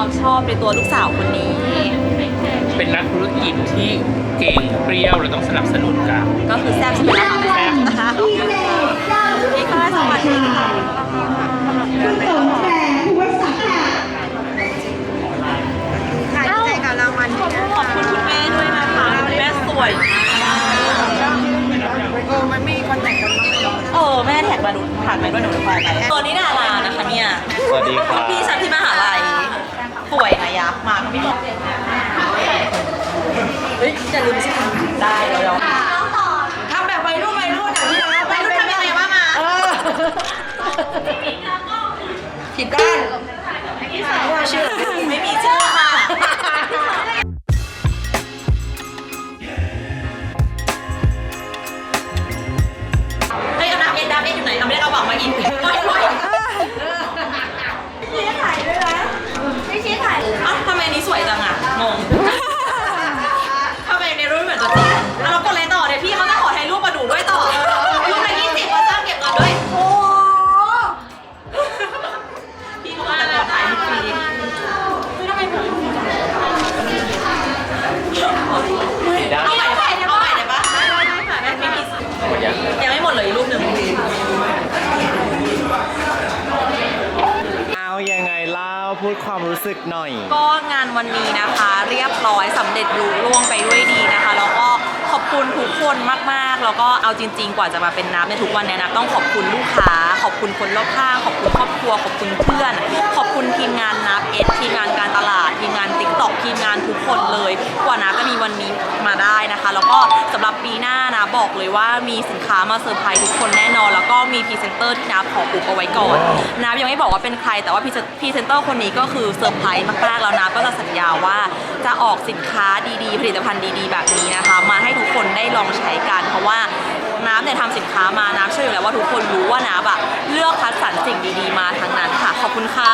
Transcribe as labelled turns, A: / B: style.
A: อบในตัวลูกสาวคนนี้
B: เป็นนักธุรกิจที่เก่งเปรี้ยวเราต้องสนับสนุนกัน
A: ก็คือแซ่บใช่ไหมล่ะ
B: แซ่บ
A: นะคะนี่ค่ะสวัสดีค่ะ
C: คุณสมแสงภูวศักดิ์ค่ะ
D: ค่ะดีใจกับรางวัลนี้นะ
A: ขอบคุณคุณแม่ด้วยนะคะคุณแม่สวยมาก
D: เออมันมีคอนแทคกันบ้างไหม
A: เออแม่แท็กมาดูผ่านไปด้วยหนูไปไปตัวนี้ดารานะคะเนี่ย
E: สวัสดีครับ
A: พี่ฉันที่มหาลัยป่วยนะยักษ์มาก็ไม่บอกเฮ้ยอย่าลืมสิได้เดี๋ยวเรา
D: ทำแบบวัยรุ่นวัยรุ่นอย่างที่เรา
A: ไม่รู้ทำยังไงว่ามา
D: เออผิดด้านว่าชื่อ
A: ไม่มีชื่อค่ะเฮ้ยเอาน้ำเย็นน้ำเย็นอยู่ไหนเอาไม่ได้เอาบอกมากินไม่ไม่ชี้ถ่ายด้วยนะไม่ชี้ถ่ายเอ้าทำไมอันนี้สวยจังอะงง เอาใหม่ได้ปะเอาใหม่ได้ปะได้ได้ค่ะได้ไม่มี
E: หมดยัง
A: ยังไม่หมดเลยอีกรูปหนึ่ง
E: เอายังไงเล่าพูดความรู้สึกหน่อย
A: ก็งานวันนี้นะคะ เรียบร้อยสำเร็จลุล่วงไปด้วยดีนะคะ แล้วก็ขอบคุณทุกคนมากๆ แล้วก็เอาจริง ๆ กว่าจะมาเป็นน้ำในทุกวันเนี้นะต้องขอบคุณลูกค้า ขอบคุณคนรอบข้าง ขอบคุณครอบครัว ขอบคุณเพื่อน ขอบคุณทีมงานนับเอสทีมงานการตลาด ทีมงานติ๊กต็อกทีมงานทุกคนเลย กว่าน้าจะมีวันนี้มาได้นะคะ แล้วก็สำหรับปีหน้านะบอกเลยว่ามีสินค้ามาเซอร์ไพรส์ทุกคนแน่นอน แล้วก็มีพรีเซนเตอร์ที่น้าขออุบเอาไว้ก่อนน้ายังไม่บอกว่าเป็นใครแต่ว่าพรีเซนเตอร์คนนี้ก็คือเซอร์ไพรส์มากๆแล้วน้าก็จะสัญญาว่าจะออกสินค้าดีๆ ผลิตภัณฑ์ดีๆ แบบนี้นะคะ มาให้ทุกคนได้ลองใช้กัน เพราะว่าน้ำเนี่ยทำสินค้ามาน้ำเชื่ออยู่แล้วว่าทุกคนรู้ว่าน้ำอะเลือกคัดสรรสิ่งดีๆ มาทั้งนั้นค่ะ ขอบคุณค่ะ